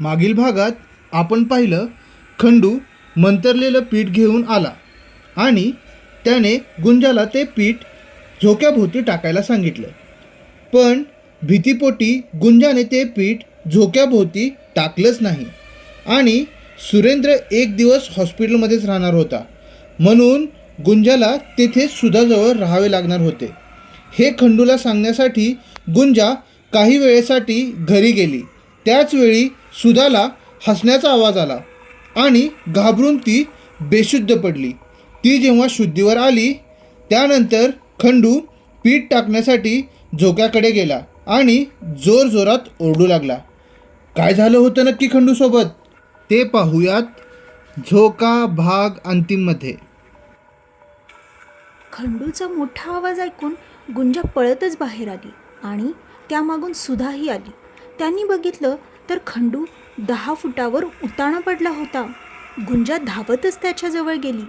मागील भागात आपण पाहिलं खंडू मंतरलेलं पीठ घेऊन आला आणि त्याने गुंजाला ते पीठ झोक्याभोवती टाकायला सांगितलं. पण भीतीपोटी गुंजाने ते पीठ झोक्याभोवती टाकलंच नाही आणि सुरेंद्र एक दिवस हॉस्पिटलमध्येच राहणार होता. म्हणून गुंजाला तेथे सुधाजवळ राहावे लागणार होते. हे खंडूला सांगण्यासाठी गुंजा काही वेळेसाठी घरी गेली. त्याचवेळी सुधाला हसण्याचा आवाज आला आणि घाबरून ती बेशुद्ध पडली. ती जेव्हा शुद्धीवर आली त्यानंतर खंडू पीठ टाकण्यासाठी झोक्याकडे गेला आणि जोरजोरात ओरडू लागला. काय झालं होतं नक्की खंडूसोबत? ते पाहूयात झोका भाग अंतिममध्ये. खंडूचा मोठा आवाज ऐकून गुंजा पळतच बाहेर आली आणि त्यामागून सुधाही आली. त्यांनी बघितलं तर खंडू दहा फुटावर उताणा पडला होता. गुंजा धावतच त्याच्याजवळ गेली.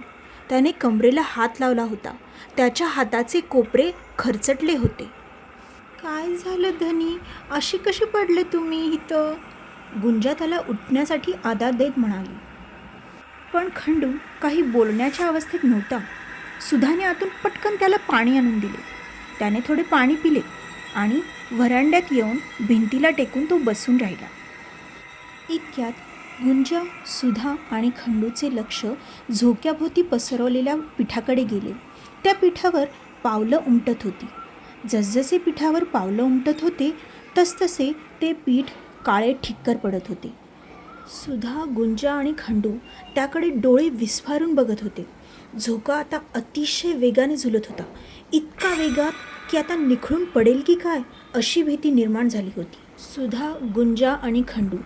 त्याने कमरेला हात लावला होता. त्याच्या हाताचे कोपरे खरचटले होते. काय झालं धनी? अशी कशी पडले तुम्ही इथं? गुंजा त्याला उठण्यासाठी आधार देत म्हणाली. पण खंडू काही बोलण्याच्या अवस्थेत नव्हता. सुधाने आतून पटकन त्याला पाणी आणून दिले. त्याने थोडे पाणी पिले आणि व्हरांड्यात येऊन भिंतीला टेकून तो बसून राहिला. इतक्यात गुंजा सुधा आणि खंडूचे लक्ष झोक्याभोवती पसरवलेल्या पिठाकडे गेले. त्या पिठावर पावलं उमटत होती. जसजसे पिठावर पावलं उमटत होते तसतसे ते पीठ काळे ठिक्कर पडत होते. सुधा गुंजा आणि खंडू त्याकडे डोळे विस्फारून बघत होते. झोका आता अतिशय वेगाने झुलत होता. इतका वेगात की आता निखळून पडेल की काय अशी भीती निर्माण झाली होती. सुधा गुंजा आणि खंडू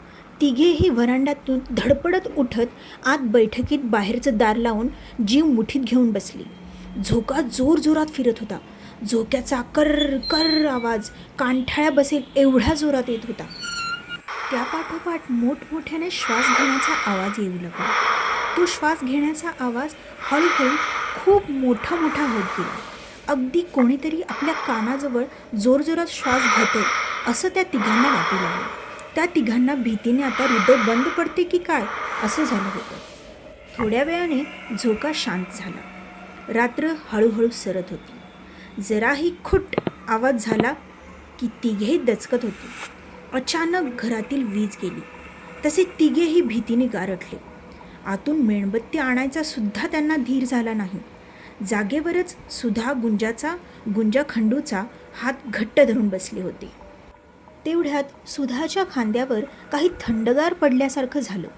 तिघेही व्हरांड्यातून धडपडत उठत आत बैठकीत बाहेरचं दार लावून जीव मुठीत घेऊन बसली. झोका जोरजोरात फिरत होता. झोक्याचा कर कर आवाज कानठाळ्या बसेल एवढ्या जोरात येत होता. त्यापाठोपाठ मोठमोठ्याने श्वास घेण्याचा आवाज येऊ लागला. तो श्वास घेण्याचा आवाज हळूहळू खूप मोठा मोठा होत गेला. अगदी कोणीतरी आपल्या कानाजवळ जोरजोरात श्वास घेते असं त्या तिघांना वाटू लागलं. त्या तिघांना भीतीने आता हृदय बंद पडते की काय असं झालं होतं. थोड्या वेळाने झोका शांत झाला. रात्र हळूहळू सरत होती. जराही खुट आवाज झाला की तिघेही दचकत होते. अचानक घरातील वीज गेली. तसे तिघेही भीतीने गारठले. आतून मेणबत्ती आणायचा सुद्धा त्यांना धीर झाला नाही. जागेवरच सुधा गुंजाचा गुंजा खंडूचा हात घट्ट धरून बसले होते. तेवढ्यात सुधाच्या खांद्यावर काही थंडगार पडल्यासारखं झालं.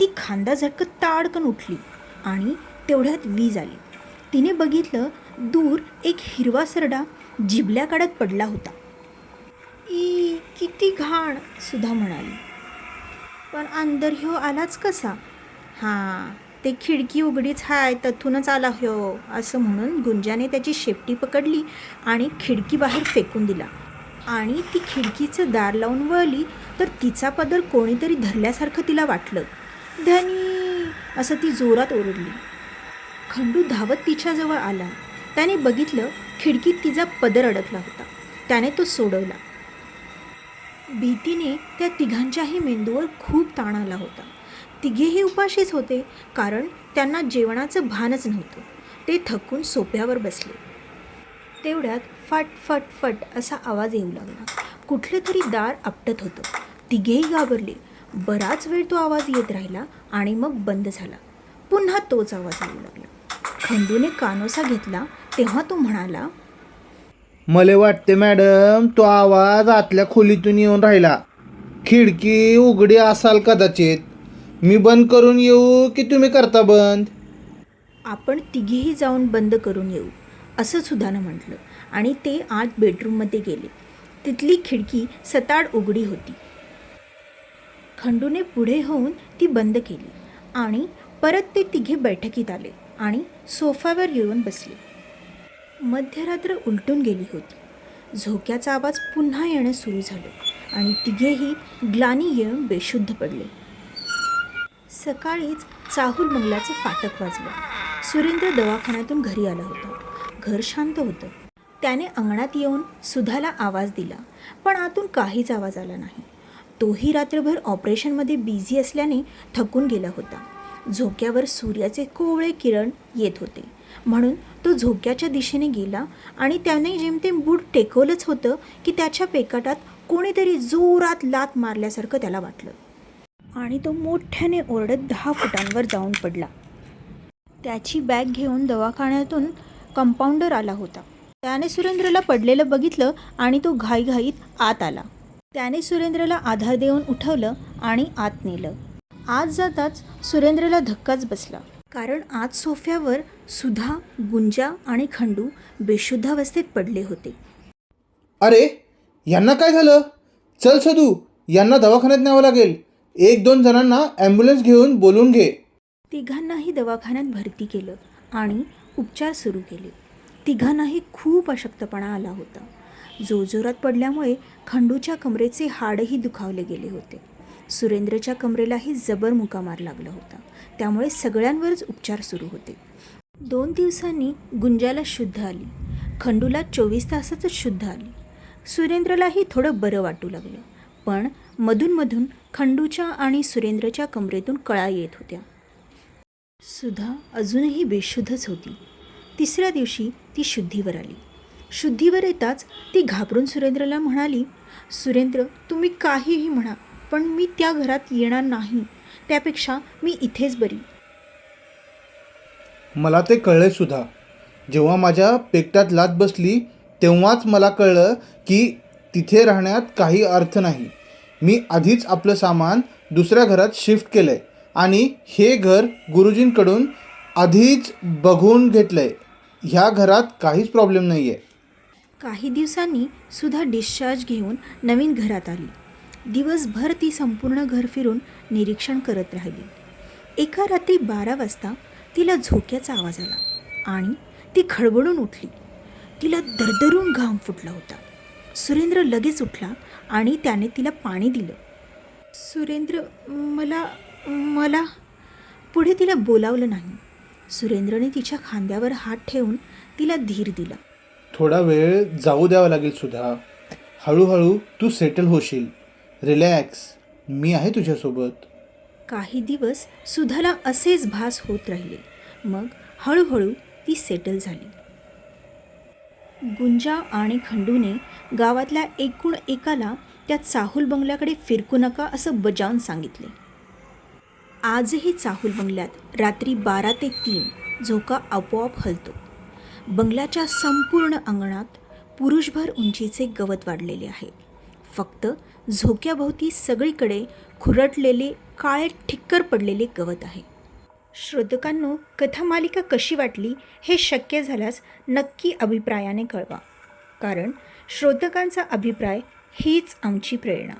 ती खांदा झटकत ताडकन उठली आणि तेवढ्यात वीज आली. तिने बघितलं दूर एक हिरवा सरडा जिबल्या काढत पडला होता. ई किती घाण सुधा म्हणाली. पण अंदर ह्यो आलाच कसा? हां ते खिडकी उघडीच हाय तथूनच आला ह्यो असं म्हणून गुंजाने त्याची शेपटी पकडली आणि खिडकी बाहेर फेकून दिला. आणि ती खिडकीचं दार लावून वळली तर तिचा पदर कोणीतरी धरल्यासारखं तिला वाटलं. धनी! असं ती जोरात ओरडली. खंडू धावत तिच्याजवळ आला. त्याने बघितलं खिडकीत तिचा पदर अडकला होता. त्याने तो सोडवला. भीतीने त्या तिघांच्याही मेंदूवर खूप ताण आला होता. तिघेही उपाशीच होते कारण त्यांना जेवणाचं भानच नव्हतं. ते थकून सोप्यावर बसले. तेवढ्यात फट फट फट असा आवाज येऊ लागला. कुठलं तरी दार आपटत होतं. तिघेही घाबरले. बराच वेळ तो आवाज येत राहिला आणि मग बंद झाला. पुन्हा तोच आवाज येऊ लागला. खंडूने कानोसा घेतला तेव्हा तो म्हणाला मले वाटते मॅडम तो आवाज आतल्या खोलीतून येऊन राहिला. खिडकी उघडी असाल कदाचित. मी बंद करून येऊ की तुम्ही करता बंद? आपण तिघेही जाऊन बंद करून येऊ. असं सुधानं म्हटलं. आणि ते आत बेडरूममध्ये गेले. तिथली खिडकी सताड उघडी होती. खंडूने पुढे होऊन ती बंद केली आणि परत ते तिघे बैठकीत आले आणि सोफावर येऊन बसले. मध्यरात्र उलटून गेली होती. झोक्याचा आवाज पुन्हा येणं सुरू झालं आणि तिघेही ग्लानी येऊन बेशुद्ध पडले. सकाळीच चाहूल मंगलाचं फाटक वाजलं. सुरेंद्र दवाखान्यातून घरी आला होता. घर शांत होतं. त्याने अंगणात येऊन सुधाला आवाज दिला पण आतून काहीच आवाज आला नाही. तोही रात्रभर ऑपरेशनमध्ये बिझी असल्याने थकून गेला होता. झोक्यावर सूर्याचे कोवळे किरण येत होते. म्हणून तो झोक्याच्या दिशेने गेला आणि त्याने जेमतेम बूट टेकवलंच होतं की त्याच्या पेकाटात कोणीतरी जोरात लात मारल्यासारखं त्याला वाटलं. आणि तो मोठ्याने ओरडत दहा फुटांवर जाऊन पडला. त्याची बॅग घेऊन दवाखान्यातून कंपाऊंडर आला होता. त्याने सुरेंद्रला पडलेलं बघितलं आणि तो घाईघाईत आत आला. त्याने सुरेंद्रला आधार देऊन उठवलं आणि आत नेलं. आत जाताच सुरेंद्रला धक्काच बसला. कारण आज सोफ्यावर सुधा गुंजा आणि खंडू बेशुद्धावस्थेत पडले होते. अरे यांना काय झालं? चल सदू यांना दवाखान्यात न्यावं लागेल. एक दोन जणांना ॲम्ब्युलन्स घेऊन बोलून घे. तिघांनाही दवाखान्यात भरती केलं आणि उपचार सुरू केले. तिघांनाही खूप अशक्तपणा आला होता. जोरजोरात पडल्यामुळे खंडूच्या कमरेचे हाडही दुखावले गेले होते. सुरेंद्रच्या कमरेलाही जबर मुकामार लागला होता. त्यामुळे सगळ्यांवरच उपचार सुरू होते. दोन दिवसांनी गुंजाला शुद्ध आली. खंडूला चोवीस तासातच शुद्ध आली. सुरेंद्रलाही थोडं बरं वाटू लागलं. पण मधूनमधून खंडूच्या आणि सुरेंद्रच्या कमरेतून कळा येत होत्या. सुधा अजूनही बेशुद्धच होती. तिसऱ्या दिवशी ती शुद्धीवर आली. शुद्धीवर येताच ती घाबरून सुरेंद्रला म्हणाली सुरेंद्र तुम्ही काहीही म्हणा पण मी त्या घरात येणार नाही. त्यापेक्षा मी इथेच बरी. मला ते कळलंय सुद्धा जेव्हा माझ्या पेकटात लात बसली तेव्हाच मला कळलं की तिथे राहण्यात काही अर्थ नाही. मी आधीच आपलं सामान दुसऱ्या घरात शिफ्ट केलं आहे आणि हे घर गुरुजींकडून आधीच बघून घेतलं आहे ह्या घरात काहीच प्रॉब्लेम नाही आहे काही दिवसांनी सुद्धा डिस्चार्ज घेऊन नवीन घरात आली. दिवसभर ती संपूर्ण घर फिरून निरीक्षण करत राहिली. एका रात्री बारा वाजता तिला झोक्याचा आवाज आला आणि ती खडबडून उठली. तिला दरदरून घाम फुटला होता. सुरेंद्र लगेच उठला आणि त्याने तिला पाणी दिलं. सुरेंद्र मला मला पुढे तिला बोलावलं नाही. सुरेंद्रने तिच्या खांद्यावर हात ठेवून तिला धीर दिला. थोडा वेळ जाऊ द्यावा लागेल सुद्धा हळूहळू तू सेटल होशील. रिलॅक्स मी आहे तुझ्यासोबत. काही दिवस सुधाला असेच भास होत राहिले. मग हळूहळू ती सेटल झाली. गुंजा आणि खंडूने गावातल्या एकूण एकाला त्या चाहुल बंगल्याकडे फिरकू नका असं बजावून सांगितले. आजही चाहुल बंगल्यात. रात्री बारा ते तीन झोका आपोआप हलतो. बंगल्याच्या संपूर्ण अंगणात पुरुषभर उंचीचे गवत वाढलेले आहे. फक्त झोक्याभोवती सगळीकडे खुरटलेले काळे ठिक्कर पडलेले गवत आहे. श्रोतकांनो कथामालिका कशी वाटली हे शक्य झाल्यास नक्की अभिप्रायाने कळवा. कारण श्रोतकांचा अभिप्राय हीच आमची प्रेरणा.